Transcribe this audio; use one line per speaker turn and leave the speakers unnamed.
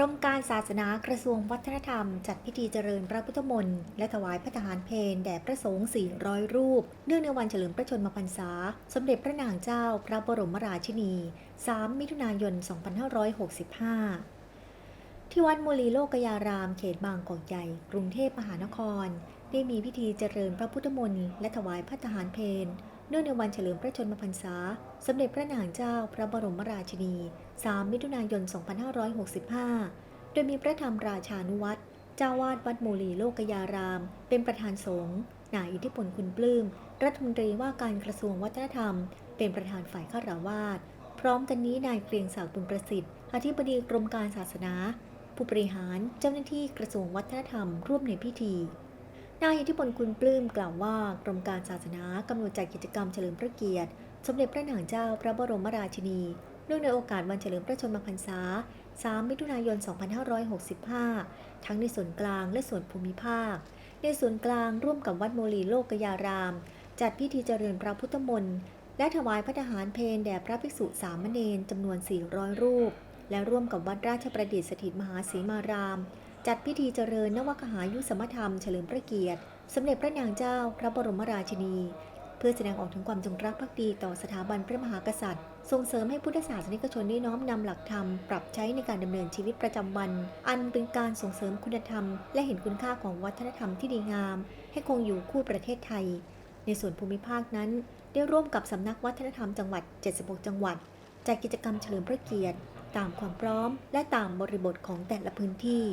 รมการศาสนากระทรวงวัฒนธรรม จัดพิธีเจริญพระพุทธมนต์และถวายพระทหารเพลแด่พระสงฆ์400 รูป เนื่องในวันเฉลิมพระชนมพรรษา สมเด็จพระนางเจ้าพระบรมราชินี 3 มิถุนายน 2565 ที่วัดมูลีโลกยาราม เขตบางกอกใหญ่ กรุงเทพมหานคร ได้มีพิธีเจริญพระพุทธมนต์และถวายพระทหารเพลเนื่องในวันเฉลิมพระชนมพรรษา สมเด็จพระนางเจ้าพระบรมราชินี 3 มิถุนายน 2565 โดยมีพระธรรมราชานุวัตรเจ้าวาดวัดมูลีโลกยาราม เป็นประธานสงฆ์ นายอิทธิพลคุณปลื้ม รัฐมนตรีว่าการกระทรวงวัฒนธรรม เป็นประธานฝ่ายข้าราวาส พร้อมกันนี้นายเกรียงศักดิ์บุญประสิทธิ์ อธิบดีกรมการศาสนา ผู้บริหาร เจ้าหน้าที่กระทรวงวัฒนธรรม ร่วมในพิธี นายอิทธิพลคุณปลื้มกล่าวว่ากรมการศาสนากำหนดจัดกิจกรรมเฉลิมพระเกียรติ สมเด็จพระนางเจ้าพระบรมราชินี เนื่องในโอกาสวันเฉลิมพระชนมพรรษา 3 มิถุนายน 2565 ทั้งในส่วนกลางและส่วนภูมิภาค ในส่วนกลางร่วมกับวัดโมลีโลกยาราม จัดพิธีเจริญพระพุทธมนต์และถวายพระทหารเพลแด่พระภิกษุสามเณรจำนวน 400 รูป และร่วมกับวัดราชประดิษฐ์สถิตมหาศรีมาราม จัดพิธีเจริญนวคหายุสมธรรมเฉลิมพระเกียรติ สมเด็จพระนางเจ้าพระบรมราชินี เพื่อแสดงออกถึงความจงรักภักดีต่อสถาบันพระมหากษัตริย์ ส่งเสริมให้พุทธศาสนิกชนได้น้อมนำหลักธรรม ปรับใช้ในการดำเนินชีวิตประจำวัน อันเป็นการส่งเสริมคุณธรรม และเห็นคุณค่าของวัฒนธรรมที่ดีงาม ให้คงอยู่คู่ประเทศไทย ในส่วนภูมิภาคนั้น ได้ร่วมกับสำนักวัฒนธรรมจังหวัด 76 จังหวัดจัดกิจกรรมเฉลิมพระเกียรติ ตามความพร้อม และตามบริบทของแต่ละพื้นที่